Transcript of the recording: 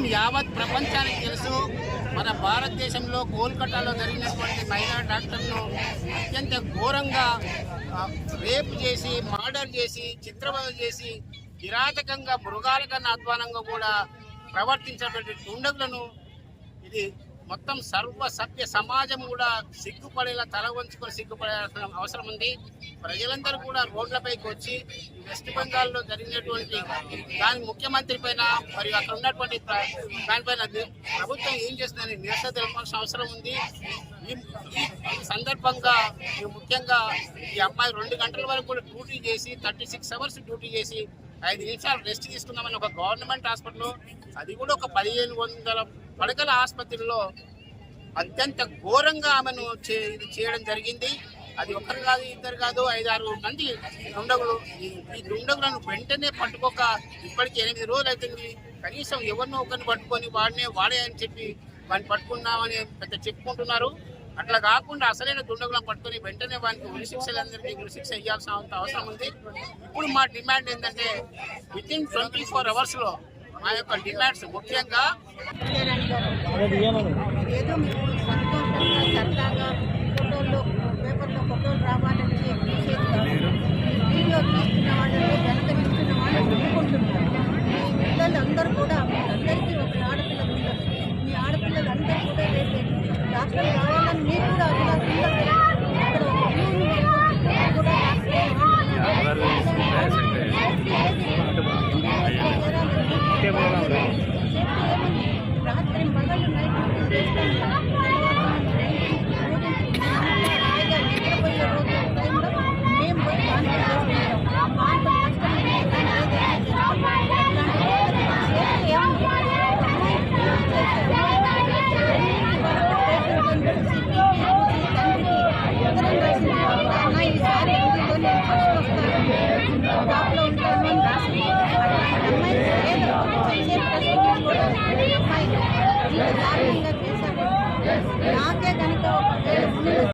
మొత్తం యావత్ ప్రపంచానికి తెలుసు. మన భారతదేశంలో కోల్కతాలో జరిగినటువంటి మహిళా డాక్టర్ను అత్యంత ఘోరంగా రేప్ చేసి మర్డర్ చేసి చిత్రవద చేసి కిరాతకంగా మృగాల కన్నా అధ్వానంగా కూడా ప్రవర్తించినటువంటి దుండగులను ఇది మొత్తం సర్వ సభ్య సమాజం కూడా సిగ్గుపడేలా తల వంచుకొని సిగ్గుపడాల్సిన అవసరం ఉంది. ప్రజలందరూ కూడా రోడ్లపైకి వచ్చి వెస్ట్ బెంగాల్లో జరిగినటువంటి దాని ముఖ్యమంత్రి పైన మరియు అక్కడ ఉన్నటువంటి దానిపైన ప్రభుత్వం ఏం చేస్తుందని నిరసన తెలపాల్సిన అవసరం ఉంది. ఈ సందర్భంగా ఈ ముఖ్యంగా ఈ అమ్మాయి రెండు గంటల వరకు కూడా డ్యూటీ చేసి థర్టీ సిక్స్ అవర్స్ డ్యూటీ చేసి ఐదు నిమిషాలు రెస్ట్ తీసుకుందామని ఒక గవర్నమెంట్ హాస్పిటల్ అది కూడా ఒక పదిహేను వందల పడకల ఆసుపత్రిలో అత్యంత ఘోరంగా ఆమెను చే- ఇది చేయడం జరిగింది. అది ఒకరు కాదు ఇద్దరు కాదు ఐదారు మంది దుండగులు. ఈ దుండగులను వెంటనే పట్టుకోక ఇప్పటికి ఎనిమిది రోజులు అవుతుంది కనీసం ఎవరినో ఒకరిని పట్టుకొని వాడినే వాడే అని చెప్పి వాడిని పట్టుకున్నామని పెద్ద చెప్పుకుంటున్నారు. అట్లా కాకుండా అసలైన దుండగులను పట్టుకొని వెంటనే వానికి ఉరిశిక్షలందరికీ ఉరిశిక్ష ఇవ్వాల్సిన అంత అవసరం ఉంది. ఇప్పుడు మా డిమాండ్ ఏంటంటే విత్ ఇన్ ట్వంటీ ఫోర్ అవర్స్లో మా యొక్క డిమాండ్స్ ముఖ్యంగా 别的没。Pagka-upload